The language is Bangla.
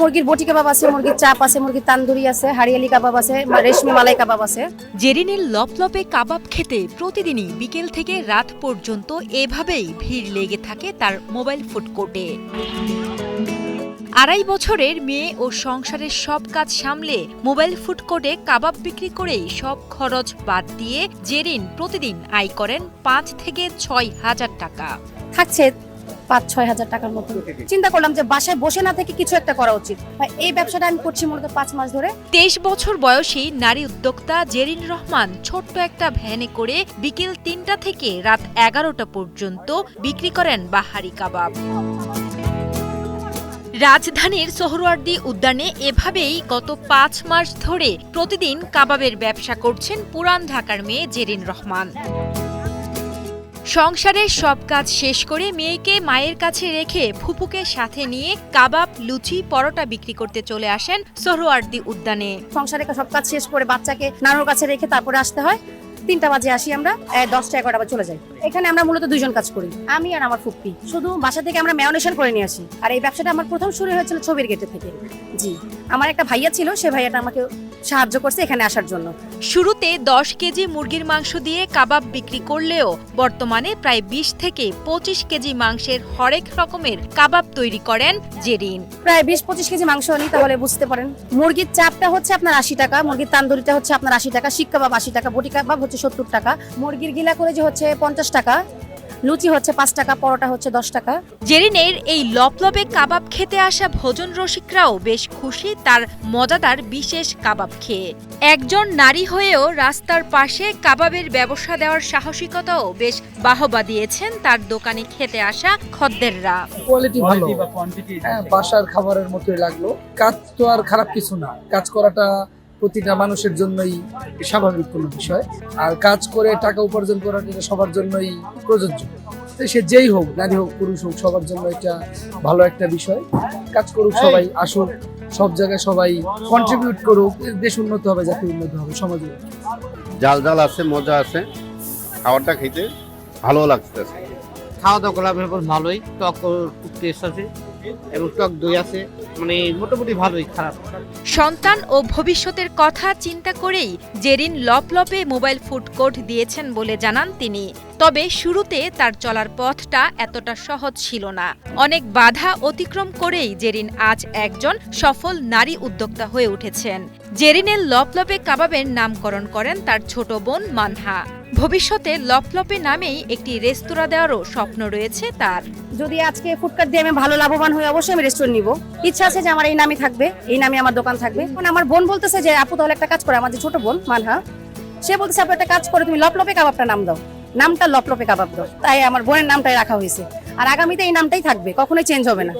মুরগির বটি কাবাব আছে মুরগির চাপ আছে মুরগির তান্দুরি আছে হারিয়ালি কাবাব আছে রেশমি মালাই কাবাব আছে। জেরিনের লপলপে কাবাব খেতে প্রতিদিনই বিকেল থেকে রাত পর্যন্ত এভাবেই ভিড় লেগে থাকে তার মোবাইল ফুড কোর্টে। আড়াই বছরের মেয়ে ও সংসারের সব কাজ সামলে মোবাইল ফুড কোর্টে কাবাব বিক্রি করেই সব খরচ বাদ দিয়ে জেরিন প্রতিদিন আয় করেন পাঁচ থেকে ছয় হাজার টাকা। থাকছে পাঁচ, ছয় হাজার টাকার মতো। চিন্তা করলাম যে বাসায় বসে না থেকে কিছু একটা করা উচিত। এই ব্যবসাটা আমি করছি মূলত পাঁচ মাস ধরে। তেইশ বছর বয়সী নারী উদ্যোক্তা জেরিন রহমান ছোট্ট একটা ভ্যানে করে বিকেল তিনটা থেকে রাত এগারোটা পর্যন্ত বিক্রি করেন বাহারি কাবাব। রাজধানীর সোহরওয়ার্দী উদ্যানে এভাবেই গত পাঁচ মাস ধরে প্রতিদিন কাবাবের ব্যবসা করছেন পুরান ঢাকার মেয়ে জেরিন রহমান। সংসারের সব কাজ শেষ করে মেয়েকে মায়ের কাছে রেখে ফুপুকে সাথে নিয়ে কাবাব, লুচি, পরোটা বিক্রি করতে চলে আসেন সোহরওয়ার্দী উদ্যানে। সংসারের সব কাজ শেষ করে বাচ্চাকে নানুর কাছে রেখে তারপরে আসতে হয়। তিনটা বাজে আসি আমরা দশটা এগারোটা চলে যাই। এখানে আমরা মূলত দুজন কাজ করি আমি আর আমার ফুপ্পি শুধু বাসা থেকে আমরা ম্যানেশন করে নিয়ে আসি। আর এই ব্যবসাটা আমার প্রথম শুরু হয়েছিল ছবির গেটে থেকে। জি আমার একটা ভাইয়া ছিল সে ভাইয়াটা আমাকে সাহায্য করছে এখানে আসার জন্য। শুরুতে দশ কেজি মুরগির মাংস দিয়ে কাবাব বিক্রি করলেও বর্তমানে প্রায় বিশ থেকে পঁচিশ কেজি মাংসের হরেক রকমের কাবাব তৈরি করেন জেরিন। প্রায় বিশ পঁচিশ কেজি মাংস আনি তাহলে বুঝতে পারেন। মুরগির চাপটা হচ্ছে আপনার আশি টাকা মুরগির তান্দুরিটা হচ্ছে আপনার আশি টাকা শিক কাবাব আশি টাকা বটি কাবাব হচ্ছে সত্তর টাকা। মুরগির গিলা করে যে হচ্ছে পঞ্চাশ টাকা লুচি হচ্ছে পাঁচ টাকা পরোটা হচ্ছে দশ টাকা। জেরিনের এই লপলপে কাবাব খেতে আসা ভোজন রসিকরাও বেশ খুশি তার মজাদার বিশেষ কাবাব খেয়ে। একজন নারী হয়েও রাস্তার পাশে কাবাবের ব্যবসা দেওয়ার সাহসিকতাও বেশ বাহবা দিয়েছেন তার দোকানে খেতে আসা খদ্দেররা। কোয়ালিটি ভালো। বা কোয়ান্টিটি হ্যাঁ বাসার খাবারের মতোই লাগল। কাজ তো আর খারাপ কিছু না। কাজ করাটা প্রতিটা মানুষের জন্যই স্বাভাবিক কোনো বিষয়। আর কাজ করে টাকা উপার্জন করা এটা সবার জন্যই প্রযোজ্য। সে যেই হোক নারী হোক পুরুষ হোক সবার জন্য এটা ভালো একটা বিষয়। কাজ করুক সবাই আসুক সব জায়গায় সবাই কন্ট্রিবিউট করুক দেশ উন্নত হবে জাতি উন্নত হবে সমাজ। উন্নত হবে। জাল জাল আছে মজা আছে খাবারটা খেতে ভালো লাগতেছে। খাওয়া দাওয়া করা ব্যাপার ভালোই টক খুব টেস্ট আছে। এবং টক দই আছে। মানে মোটামুটি ভালোই, খারাপ। সন্তান ও ভবিষ্যতের কথা চিন্তা করেই জেরিন লপলপে মোবাইল ফুড কোর্ট দিয়েছেন বলে জানান তিনি। তবে শুরুতে তার চলার পথটা এতটা সহজ ছিল না। অনেক বাধা অতিক্রম করেই জেরিন আজ একজন সফল নারী উদ্যোক্তা হয়ে উঠেছেন। জেরিনের লপলপে কাবাবের নামকরণ করেন তার ছোট বোন মানহা। ভবিষ্যতে লপলপে নামেই একটি রেস্তোরাঁ দেওয়ারও স্বপ্ন রয়েছে তার। যদি আজকে ফুডকার্ট দিয়ে আমি ভালো লাভবান হই অবশ্যই আমি রেস্টুরেন্ট নিব। ইচ্ছা আছে যে আমার এই নামই থাকবে, এই নামে আমার দোকান থাকবে। এখন আমার বোন বলতেছে যে, আপু, তাহলে একটা কাজ করে, আমার যে ছোট বোন মানহা, সে বলতেছে, আপু, একটা কাজ করে, তুমি লপলপে কাবাবটা নাম দাও। নামটা লপলপে কাবাব দাও। তাই আমার বোনের নামটাই রাখা হয়েছে। আর আগামীতে এই নামটাই থাকবে, কখনোই চেঞ্জ হবে না।